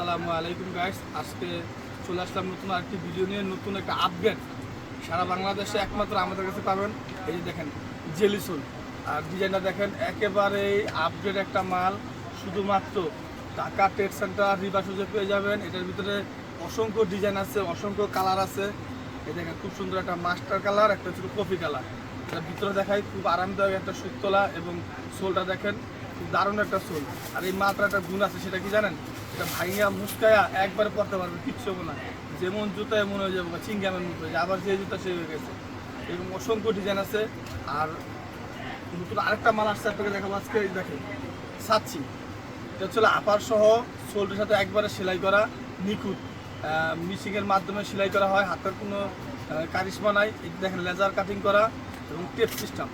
আসসালামু আলাইকুম গাইস আজকে চলে আসলাম নতুন আরেকটি ভিডিও নিয়ে, নতুন একটা আপডেট সারা বাংলাদেশে একমাত্র আমাদের কাছে পাবেন। এই যে দেখেন জেলিসুল আর ডিজাইনটা দেখেন একেবারে আপডেট একটা মাল। শুধুমাত্র ঢাকা ট্রেড সেন্টার রিবা সুজে পেয়ে যাবেন। এটার ভিতরে অসংখ্য ডিজাইন আছে, অসংখ্য কালার আছে। এই দেখেন, খুব সুন্দর একটা মাস্টার কালার একটা ছিল কফি কালার এটার ভিতরে দেখায় খুব আরামদায়ক একটা সুতলা এবং সোলটা দেখেন। দারুণ একটা সোল আর এই মাত্রা একটা গুণ আছে, সেটা কি জানেন? এটা ভাইয়া মুস্কায়া একবারে পরতে পারবে কিচ্ছু না। যেমন জুতা এমন হয়ে যাবে চিংগামের মতো হয়ে আবার যে জুতা সে হয়ে গেছে। এরকম অসংখ্য ডিজাইন আছে। আর নতুন আরেকটা মাল আসছে আপনাকে দেখাবো আজকে দেখেন সাচ্ছি এটা হচ্ছে আপার সহ সোলটার সাথে একবারে সেলাই করা, নিখুঁত। মিশিংয়ের মাধ্যমে সেলাই করা হয়, হাতের কোনো কারিশমা নাই। দেখেন লেজার কাটিং করা এবং টেপ সিস্টেম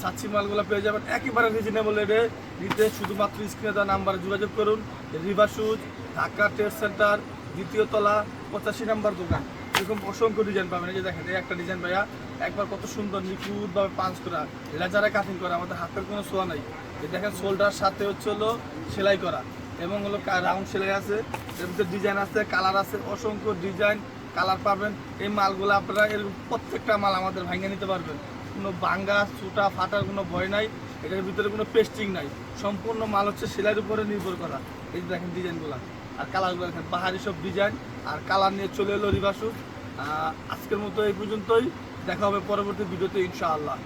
সাচ্ছি মালগুলো পেয়ে যাবেন। একেবারে রিজনেবল রেটে নিতে শুধুমাত্র স্ক্রিনে দেওয়া নাম্বারে যোগাযোগ করুন। River shoes Dhaka trade centre দ্বিতীয় তলা, পঁচাশি নাম্বার দোকান। এরকম অসংখ্য ডিজাইন পাবেন। এই যে দেখেন, এই একটা ডিজাইন ভাইয়া, একবার কত সুন্দর, নিখুঁতভাবে পাঞ্চ করা, লেজারে কাটিং করা, আমাদের হাতের কোনো সোয়া নাই। এই দেখেন শোল্ডার সাথে হচ্ছে হলো সেলাই করা এবং হলো রাউন্ড সেলাই আছে। এর ভিতরে ডিজাইন আছে কালার আছে, অসংখ্য ডিজাইন কালার পাবেন। এই মালগুলো আপনারা এরকম প্রত্যেকটা মাল আমাদের ভাঙে নিতে পারবেন। কোনো বাঙ্গা চুটা ফাটার কোনো ভয় নাই। এটার ভিতরে কোনো পেস্টিং নাই। সম্পূর্ণ মাল হচ্ছে সেলাইয়ের উপরে নির্ভর করা। এই দেখেন ডিজাইনগুলো। আর কালারগুলো দেখেন পাহাড়ি সব ডিজাইন। আর কালার নিয়ে চলে এলো রিভাসু। আজকের মতো এই পর্যন্তই। দেখা হবে পরবর্তী ভিডিওতে, ইনশাআল্লাহ।